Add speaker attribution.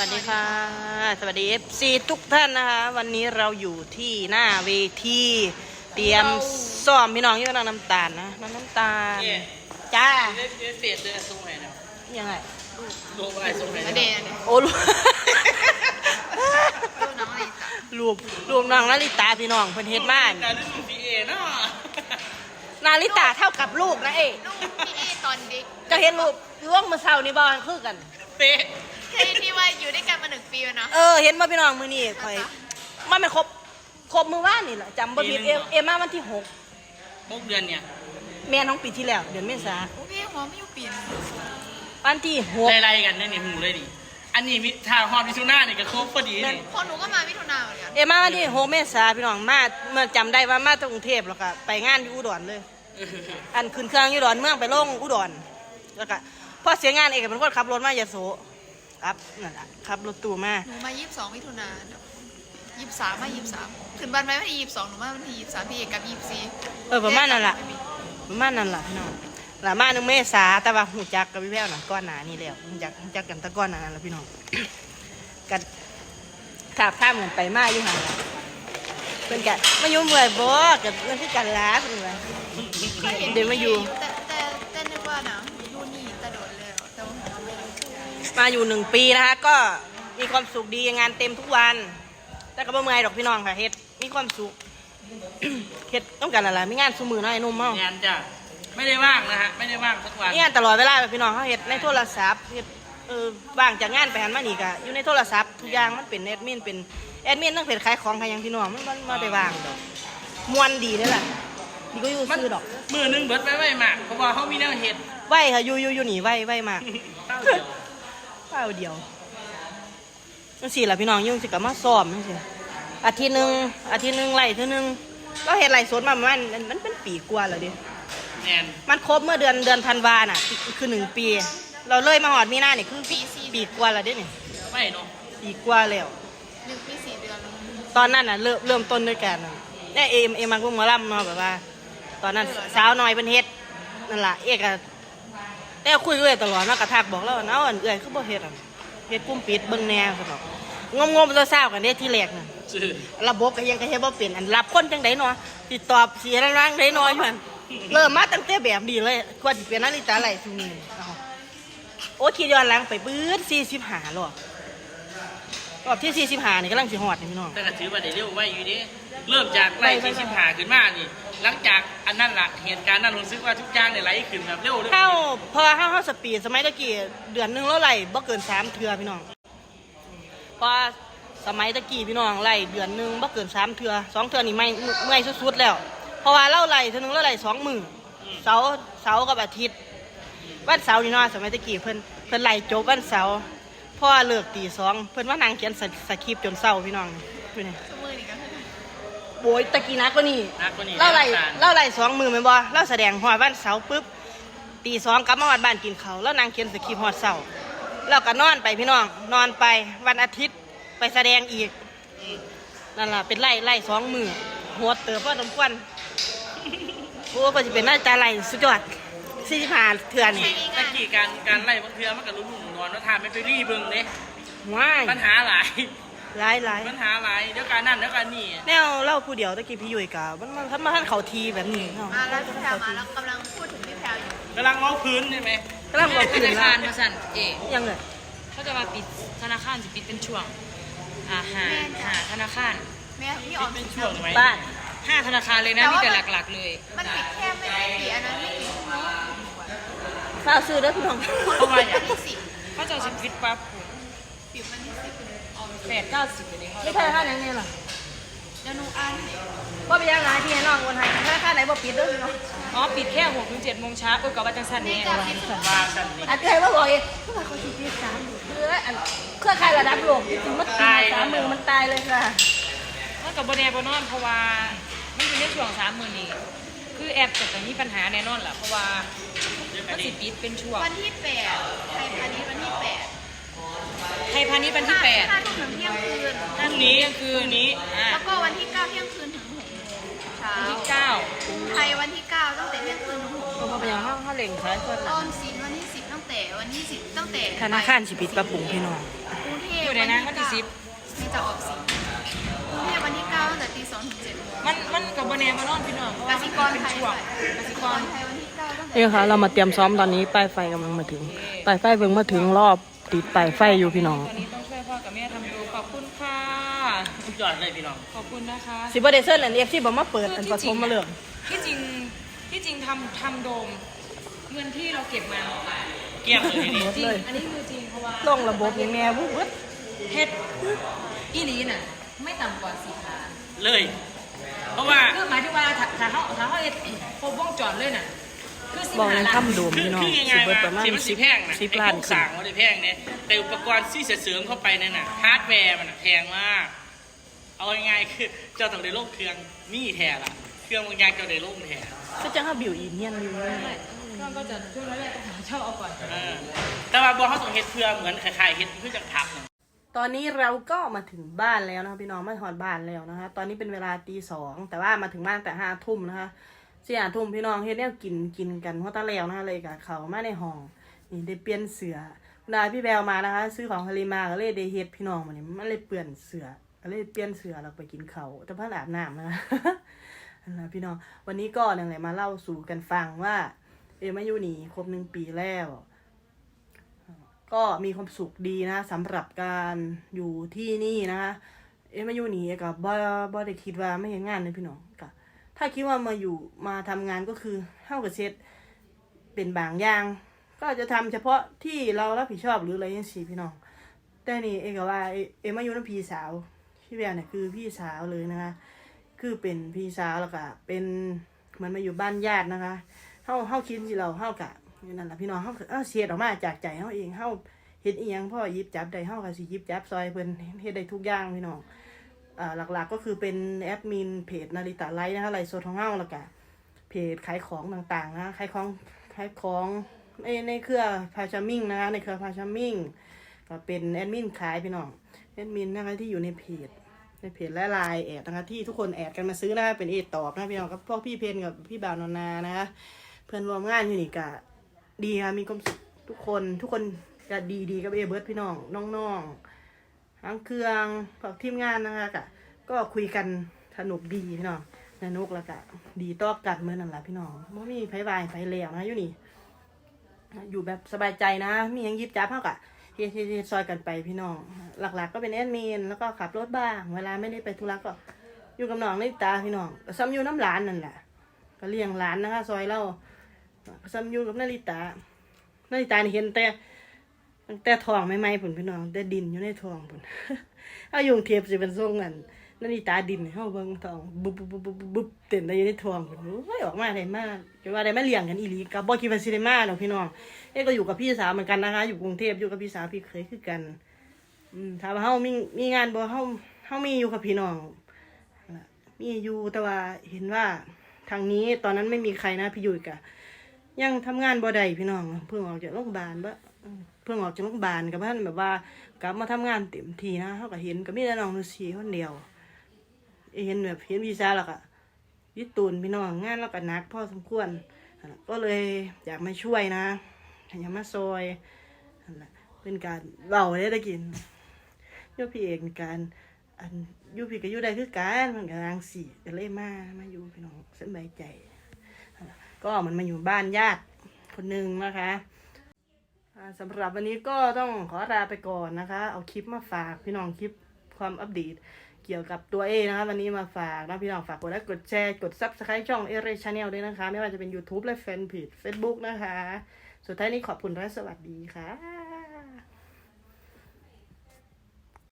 Speaker 1: วัสดีค่ะ สวัสดี FC ทุกท่านนะคะ วันนี้เราอยู่ที่หน้าเวทีเตรียมซ้อมพี่น้องอยู่น้องน้ำตาลนะน้องน้ำตาล
Speaker 2: เนี่ย
Speaker 1: จ้า
Speaker 2: เล่นเฟสเลยส่งให้นะ
Speaker 1: ยังไง
Speaker 2: ลงอะไรส่งให้
Speaker 3: มา
Speaker 2: นะ
Speaker 3: เดนเนี่ย
Speaker 1: โอ้ลูก
Speaker 3: ดูน้องอะไรจ้ะ
Speaker 1: รวมรวมน้องนาริตาพี่น้องเพิ่นเฮ็ดบ้าน
Speaker 2: การเล่นพีเอเนาะ
Speaker 1: นาริตาเท่ากับลูกนะเอ๊ะ
Speaker 3: ลูกพี่เอตอนเด็ก
Speaker 1: จะเห็นรูปร่วงมือเช้านี่บ่คือกัน
Speaker 2: เป๊ะ
Speaker 3: ที่ที่ ว่าอยู่ด้วยกันมาหนึ่งปีแล้วเนาะ
Speaker 1: เออเห็นบ่พี่น้องมื้อนี้ข่อยมันไม่ครบครบมื้อวานนี่แหละจำบ่ผิดเอเอมาวันที่หก
Speaker 2: หกเดือนเนี่ย
Speaker 1: แม่น้องปีที่แล้ว เดือนเมษา
Speaker 3: โอ้พี่หัวไม่อยู่ปีน
Speaker 1: วันที่หก
Speaker 2: ไล่ๆกันเนี่ยนี่หูเลยดิอันนี้มิทาฮอดมิซุน่าเนี่ยก็ครบพอดีนี่
Speaker 3: คนหนูก็มามิถุนาเหมือนกัน
Speaker 1: เอมาวันที่หกเมษาพี่น้องมาเมื่อจำได้ว่ามาจากกรุงเทพแล้วก็ไปงานอยู่อุดรเลย อันขึ้นเครื่องอยู่อุดรเมืองไปลงอุดรแล้วก็พอเสียงานเอกเป็นคนขับรถมายโส ครับนั่นแหละขับรถตู้มา
Speaker 3: หนูมายี่สิบสองมิถุนายี่สิบสามมายี่สิบสามขึ้นบ้านไหมวันที่ยี่สิบสองหนูมาวันที่ยี่สิบสามพี่เอกกับยี่สิบสี่
Speaker 1: เออประมาณนั้นแหละประมาณนั้นแหละพี่น้องหลามาหนึ่งเมษาแต่ว่าหูจักกับพี่แพ้วน่ะก้อนหนานี่แล้วหูจักหูจักกันแตะก้อนหนานั้นแหล้วพี่น้องกันขาบข้ามกันไปมาอยู่ห่างเป็นกันมาอยู่เมื่อยบ่กับเรื่องที่กันล้าเป็นไง
Speaker 3: เคยเห็น
Speaker 1: เดี๋ยวมาอยู่
Speaker 3: แต่แต่แต่นึกว่านะดูนี่แต่โดดแล้วแต่ว่าหนูไม่ได้
Speaker 1: มาอยู่หนึ่งปีนะคะ ก็มีความสุขดีงานเต็มทุกวัน แต่ก็บ่เมื่อยดอกพี่น้องค่ะเฮ็ดมีความสุข เฮ็ดต้องการอะไรไม่งานสมือเน้อยนุ่มเมา
Speaker 2: งานจ้ะไม่ได้ว่างนะฮะไม่ได้ว่างสักวัน
Speaker 1: มีงานตลอดเวลาแบบพี่น้องเขาเฮ็ดในโทรศัพท์เฮ็ดเออว่างจากงานไปหันมานี่ก็อยู่ในโทรศัพท์ทุกอย่างมันเป็นแอดมินเป็นแอดมินตั้งเพจขายของขายหยังพี่น้องมันมันมาได้ว่างดอกมวนดีเด้อล่ะดีก็อยู่ซื้อดอก
Speaker 2: มือหนึงเบิดไว้ไว้มากเพราะว่าเขามีแนวเห็ด
Speaker 1: ไหวค่ะอยู่อยู่อยู่หนีไหวไหวมาก
Speaker 2: เต้าเดียว
Speaker 1: เปล่าเดียวจังสี่ล่ะพี่น้องอยุ่งสิกับมาซ้อมจังซี่อาทิตย์หนึ่งอาทิตย์หนึ่งไล่เท่านึงเราเห็นไล่สดมาประมันมันเป็นปีกว่าแล้วดิ
Speaker 2: แนน
Speaker 1: มันครบเมื่อเดือนเดือนธันวาน่ะคือหนึ่งปี เราเลยมาหอดมีนาเนี่ยคือปีกว่าแล้วเด้เนี่ย
Speaker 2: ไม่เนาะ
Speaker 1: ปีกว่าแล้ว
Speaker 3: หนึ่งปีสี่เดือนแล้ว
Speaker 1: ตอนนั้นน่ะเริ่มเริ่มต้นด้วยกันน่ะเนี่ยเอ็มเอ็มมังกุ้งหมาล่ำเนาะแบบว่า ตอนนั้นสาวน้อยเป็นเฮ็ดนั่นล่ะเอกอะ แต่คุยด้วยตลอดเนาะกระทักบอกแล้วเนาะอันเอื่อยคือบ่เฮ็ดอะเฮ็ดกุ้มปิดเบิ่งแนวซั่นดอกงมงๆเศร้าๆกันเด้ที่แรกน่ะระบบก็ยังก็เฮ็ดบ่เป็นอันรับคนจังไดเนาะติดตอบเสียร่างๆได้น้อยมันเริ่มมาตั้งแต่แบบนี้เลยกว่าสิเป็นนาฬิกาไหลซุนี่เอาโอ้คิดย้อนหลังไปปื๊ด45รอบรอบที่45นี่กำลังสิฮอดนี่พี่น้อง
Speaker 2: แต่ก็ถือว่าได้เร็วไว้อยู่ดิ เริ่มจากไล่ที่สิบหาขึ้นมานี่ หลังจากอันนั้นละเหตุการณ์นั้นรู้สึกว่าทุกอย่างเนี่ยไหลขึ้นแบบเร็วเลย
Speaker 1: เข้าพอเข้าเข้าสปีดสมัยตะกี้เดือนหนึงแล้วไหลบ่เกินสามเทือพี่น้องเพอสมัยตะกี้พี่น้องไหลเดือนหนึงบ่เกินสามเทือสองเทือนี่ไม่เมื่อยสุดๆแล้ว เพราะว่าเราไหลเทือหนึงเราไหลสองมือเสาร์เสาร์กับอาทิตย์ วันเสาร์นี่เนาะสมัยตะกี้เพิ่นเพิ่นไหลจบวันเสาร์พ่อเลิกตีสองเพิ่นว่านั่งเขียนสคริปต์จนเศร้าพี่น้องนี่นี่
Speaker 3: ชั่วโมงนี้ก็คือ
Speaker 1: โบยตะกี้นักกว่านี่
Speaker 2: นักกว่านี้
Speaker 1: เล่าไหล
Speaker 2: น้ำตาล
Speaker 1: เล่าไหลสองมือแม่นบ่เล่าแสดงหอดวันเสาร์ปุ๊บตีสองกลับมาวัดบ้านกินเขาวแล้วนางเขียนสคริปต์หอดเสาร์แล้วก็นอนไปพี่น้อง นอนไปวันอาทิตย์ไปแสดงอีกนั่นล่ะเป็นไล่ไล่สองมือหัวเติบว่าสมควรโอ้ก็จะเป็นหน้าตาไหลสุดยอดสี่สิบห้าเถื่อน
Speaker 2: ตะกี้ตะกี้การการไล่บางเทือมันก็รู้หนุ่มนอนว่าทานไม่ไปรีเบิ่งเด้
Speaker 1: ว้าย
Speaker 2: ปัญหาหลาย
Speaker 1: หลายหลาย
Speaker 2: ปัญหาหลายเดี๋ยวการนั่นเดี๋ยวการนี่
Speaker 1: แนวเล่าผู้เดียวตะกี้พี่ยุ้ยกะมันมันมันท่านเขาทีแบบนี้เนาะ
Speaker 3: มาแล้วพี่แพรวมาแล้วกำลังพูดถึงพี่แพรวอยู่
Speaker 2: กำลังเมาพื้นใช่ไหม
Speaker 1: กำลังบอก
Speaker 4: ธ
Speaker 1: คืน
Speaker 4: นา
Speaker 1: ละ
Speaker 4: คารมาสั่นเอ๋
Speaker 1: ยังไง
Speaker 4: เขาจะมาปิดธนาคารจะปิดเป็นช่วงอ่าหาหาธนาคาร
Speaker 3: แม่พี่ออม
Speaker 2: เป็นช่วงไหม
Speaker 1: บ้าน
Speaker 4: ห้าธนาคารเลยนะมีแต่หลักๆเลย
Speaker 3: มันปิดแค่ไม่กี่อันนั้นไม่กี่ชั่วโมง
Speaker 1: ฝ้าวซื้อเด้อพี่น้อง
Speaker 2: เพราะว่าอย่าง
Speaker 3: ที่สิบ
Speaker 4: เขาจะเอาสิบฟิตปั๊บ
Speaker 3: ปิดวันที่สิบออม
Speaker 4: แปดเก้าสิบเลย
Speaker 1: ไม่ใช่ค่าไหนเนี่ยหรอ
Speaker 3: เดี๋ยวหนูอ่านให้
Speaker 1: ว่าไปยังไงพี่ให้น้องคนไทยค่าค่าไหนบ่ปิดเด้อพี่น้อง
Speaker 4: อ๋อปิดแค่หกถึงเจ็ดโมงเช้าโอ้ยกับว่าจังสัน
Speaker 3: นี่
Speaker 4: เนี่ย
Speaker 3: จะปิดสุด
Speaker 2: ว่าสันนี่
Speaker 1: อาจจะให้ว่าบอกเองเขาบอกเขาสิปิดสามอยู่คืออันเครือข่ายระดับโลกจริงๆมันตายสามมือมันตายเลยค่ะ
Speaker 4: มันกับโบแนบนอนเพราะว่ามันอยู่ในช่วงสามหมื่นนี่คือแอปจะต้องมีปัญหาแน่นอนแหละเพราะว่ามันสิปิดเป็นช่วง
Speaker 3: วันที่แปดไทยพาณิชย์วันที่แปด
Speaker 4: ไทยพาณิชย์วันที่แปด
Speaker 3: ห้าทุ่มถึงเที่ยงคืน
Speaker 2: พรุ่งนี้คืนนี้
Speaker 4: อ่า
Speaker 3: แล้วก็วันที่เก้าเที่ยงคืนถึงหกโมงเช้า
Speaker 4: วันที่เก้าก
Speaker 3: รุงไทยวันที่เก้าตั้งแต่เที่ยงคืนถึงหกโมง
Speaker 1: เขาไปยังห้องเขาเล่งใช้คน
Speaker 3: ออมสินวันที่สิบตั้งแต่วันที่สิบตั้งแต่
Speaker 1: ธนาคารสิปิดปรับปรุงพี่น้อง
Speaker 3: กรุงเทพ
Speaker 4: ไหนนะวันที่สิบ
Speaker 3: นี่จะออกสิเนี่ยวันที่เก้าตั้งแต่ตีสองถึงเจ็ดโมง
Speaker 4: มันมันกับบแนมานอนพี่น้องเพราะ
Speaker 3: ก
Speaker 4: ว่า
Speaker 3: สิ
Speaker 4: มัน
Speaker 3: กร
Speaker 4: เป็น
Speaker 3: ไทย
Speaker 4: ช่วง
Speaker 3: ด้วย
Speaker 4: กสิ
Speaker 3: ก
Speaker 4: ก
Speaker 3: ร
Speaker 4: ร
Speaker 3: ไทยวันที่เก้าตั้งแต่
Speaker 1: นี่ค่ะ เรามาเตรียมซ้อมตอนนี้ป้ายไฟกำลังมาถึงป้ายไฟเพิ่งมาถึงรอบ ติดป้ายไฟอยู่พี่น้อง
Speaker 4: ตอนนี้ต้องช่วยพ่อกับแม่ทำดูขอบคุณค่ะ
Speaker 2: สุดยอดเลยพี่น้อง
Speaker 4: ขอบคุณนะคะ
Speaker 1: สิบเดเซอร์แลนด์เอฟซีบอกมาเปิดอันผสมมาเลย
Speaker 4: ที่จริงที่จริงทำทำโดมเงินที่เราเก็บมา
Speaker 2: เกลี้ยงเลยทีนี้
Speaker 4: จริงอันนี้คือจริงเพราะว่า
Speaker 1: ลงระบบอย่างแน่วุ้บ
Speaker 4: เฮ็ดอีหลีน่ะ ไม่ต่ำกว่าสี่ล้าน
Speaker 2: เลย เพราะว่า
Speaker 4: คือหมายถึงว่าถ้าถ้าเขาถ้าเขาเฮ็ดครบวงจรเลยน่ะคือสิ บ
Speaker 1: บอก
Speaker 4: ห้า
Speaker 1: เลย
Speaker 4: ล้าน
Speaker 1: ทำโดม
Speaker 2: คือ
Speaker 1: พี่น้อง
Speaker 2: คือยัง
Speaker 1: สิ
Speaker 2: ไง
Speaker 1: เบิดประมา
Speaker 2: มา
Speaker 1: ณ
Speaker 2: สิมัน
Speaker 1: สิ
Speaker 2: สิ
Speaker 1: บ
Speaker 2: แพงนะ
Speaker 1: สิบ
Speaker 2: ไอ้
Speaker 1: ล้าน
Speaker 2: พวก
Speaker 1: ขึ้น
Speaker 2: สั่งมันได้แพงเนี่ยแต่อุปกรณ์ที่จะเสริมเข้าไปนั่นน่ะฮาร์ดแวร์มันน่ะแพงมาก เอาง่ายๆคือเจ้าต้องได้โลกเครื่องนี่แท้ละเครื่องบางอย่างเจ้าได้โลกแท้
Speaker 1: ก็จะให้บิวอินเฮียนอยู่
Speaker 4: เราก็จะช่วงแรกๆก็หาเช่าเอาก่อน
Speaker 2: เออแต่ว่าบอเขาต้องเฮ็ดเพื่อเหมือนคล้ายๆเฮ็ดเพื่อจังทับน่ะ
Speaker 1: ตอนนี้เราก็มาถึงบ้านแล้วนะคะพี่น้องมาถอดบ้านแล้วนะคะ ตอนนี้เป็นเวลาตีสองแต่ว่ามาถึงบ้านแต่ห้าทุ่มนะคะ สี่ห้าทุ่มพี่น้องเฮ็ดแนวกินกินกันเพราะตาแล้วนะคะเลยกับเขามาในห้องนี่ได้เปลี่ยนเสือเวลาพี่แววมานะคะ ซื้อของทะเลมาก็เลยได้เฮ็ดพี่น้องมาเนี่มันเลยเปลี่ยนเสือก็เลยเปลี่ยนเสือเราไปกินเขาแต่เพิ่งอาบน้ำนะคะนะพี่น้องวันนี้ก็นั่นแหละมาเล่าสู่กันฟังว่า เอมายูนี่ครบหนึ่งปีแล้ว ก็มีความสุขดีนะสำหรับการอยู่ที่นี่นะคะเอมายูนี่กับบ่บ่ได้คิดว่าไม่เห็นงานเลยพี่น้องก็ ถ้าคิดว่ามาอยู่มาทำงานก็คือเท่ากับเช็ดเป็นบางอย่าง ก็จะทำเฉพาะที่เรารับผิดชอบหรืออะไรอย่างนี้พี่น้อง แต่นี่เอกว่าเอเอมายูน้ำพี่สาวพี่แววเนี่ยคือพี่สาวเลยนะคะ คือเป็นพี่สาวแล้วก็เป็นมันมาอยู่บ้านญาตินะคะเฮาเฮาคิดสิเราเฮากะนั่นแหละพี่น้องเฮาเฮาเสียดออกมาจากใจเฮาเองเฮาเฮ็ดอีหยังพ่อยิบจับได้เฮาก็สิยิบจับซอยเพิ่นเฮ็ดได้ทุกอย่างพี่น้อง หลักๆก็คือเป็นแอดมินเพจนาริตะไลฟ์นะคะไลฟ์สดของเฮาแล้วก็เพจขายของต่างๆนะขายของขายของในในเครือพาชามิงนะคะในเครือพาชามิงก็เป็นแอดมินขายพี่น้องแอดมินนะคะที่อยู่ในเพจในเพจและไลน์แอดนะคะที่ทุกคนแอดกันมาซื้อนะคะเป็นเอดตอบนะพี่น้องกับพวกพี่เพนกับพี่บ่าวนนนานะคะเพื่อนร่วมงานอยู่นี่กะดีค่ะมีความสุขทุกคนทุกคนจะดีดีกับเอเบิร์ดพี่น้องน้องๆ ทั้งเครื่องพวกทีมงานนะคะกะก็คุยกันสนุกดีพี่น้องสนุกแล้วกะดีต่อกันเมือนนั่นแหละพี่น้องไม่มีไผวายไผเหลวนะอยู่นี่ อยู่แบบสบายใจนะ มียังยิบจับเท่ากับเฮ็ดเฮ็ดเฮ็ดซอยกันไปพี่น้อง หลักๆ ก็เป็นแอดมินแล้วก็ขับรถบ้าง เวลาไม่ได้ไปธุระก็ อยู่กับน้องนิตาพี่น้องซ้ำอยู่น้ำหลานนั่นแหละก็เลี้ยงหลานนะคะ ซอยเราซ้ำอยู่กับนาริตานาริตาเห็นแต่ ตั้งแต่ทองใหม่ๆผุนพี่น้องแต่ดินอยู่ในทองผุนเอายุงเทียบสิเป็นทรงกันนาริตาดินให้เฮาเบิ่งทองบุบบุบบุบบุบบุบเต้นได้อยู่ในทองผุนโอ้ยออกมาได้มากจะว่าได้มาเลี้ยงกันอีหลีก็บ่คิดว่าสิได้มาดอกพี่น้องเอ๊ก็อยู่กับพี่สาวเหมือนกันนะคะ อยู่กรุงเทพอยู่กับพี่สาวพี่เคยคือกัน อืมถามว่าเฮามีมีงานบ่เฮาเฮามีอยู่กับพี่น้องมีอยู่แต่ว่าเห็นว่าทางนี้ตอนนั้นไม่มีใครนะพี่ยุ้ยกะ ยังทำงานบ่ได้พี่น้อง เพิ่งออกจากโรงพยาบาลบ่เพิ่งออกจากโรงพยาบาลกับท่านแบบว่า กลับมาทำงานเต็มทีนะเฮาก็เห็นก็มีแต่น้องนุชีคนเดียวเห็นแบบเห็นพี่าแล้วก็ยิดตูนพี่น้องงานแล้วก็หนักพอสมควรก็เลยอยากมาช่วยนะอยากมาซอยเป็นการเบาได้ได้กินโยพี่เอกในการอันยูพี่ก็ยูได้คือกันมันก็รังสีก็เลยมามาอยู่พี่น้องสบายใจ ก็มันมาอยู่บ้านญาติคนหนึ่งนะคะสำหรับวันนี้ก็ต้องขอลาไปก่อนนะคะ เอาคลิปมาฝากพี่น้องคลิปความอัปเดตเกี่ยวกับตัวเอนะคะวันนี้มาฝากนะพี่น้องฝากกดไลค์กดแชร์กดซับสไครต์ช่องเอเรชาแนลด้วยนะคะ ไม่ว่าจะเป็น YouTube และแฟนเพจ Facebook นะคะ สุดท้ายนี้ขอบคุณและสวัสดีค่ะ